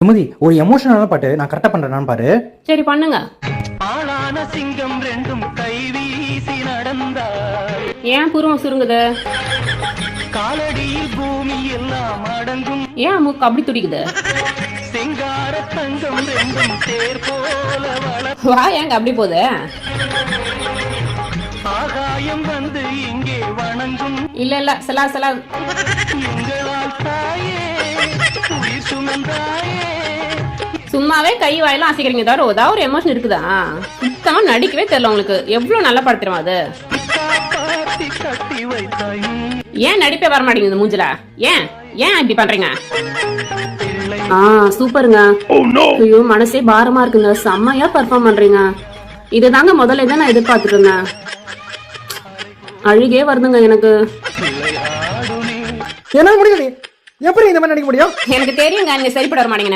சுமதி ஒரு எமோஷனலான பாட்டு நான் கரெக்டாக பண்ணுறேன்னு பாரு. சரி பண்ணுங்க. ஆளான சிங்கம் ரெண்டும் கைவீசி நடந்தார் ஏன் புருவம் சுருங்குது? காலடியில் பூமி எல்லாம் அடங்கும். ஏன் மூக்கு அப்படி துடிக்குது? செங்கார தங்கம் ரெண்டும் தேர் போல வள வா ஏங்க அப்படி போகுது? ஆகாயம் வந்து இங்கே வணங்கும். இல்ல இல்ல சலா சலா எங்களால் தாயே உயிர் சுமந்தாயே. சும்மாவே கை வாயெல்லாம் அசைக்கிறீங்க. தவிர ஏதாவது ஒரு எமோஷன் இருக்குதா? சுத்தமா நடிக்கவே தெரியல உங்களுக்கு. எவ்வளவு நல்லா படுத்துறோம் அது? ஏன் நடிப்பே வர மாட்டேங்குது இந்த மூஞ்சில? ஏன்? ஏன் இப்படி பண்றீங்க? ஆ சூப்பருங்க. ஐயோ மனசே பாரமா இருக்குங்க. செம்மையா பெர்ஃபார்ம் பண்றீங்க. இதுதாங்க முதல்ல இதை நான் எதிர்பார்த்துட்டு இருந்தேன். அழுகே வருதுங்க எனக்கு. என்னால் முடியல எப்படி இந்த மாதிரி நடிக்க முடியும்? எனக்கு தெரியுங்க நீங்க சரிப்பட வர மாட்டீங்க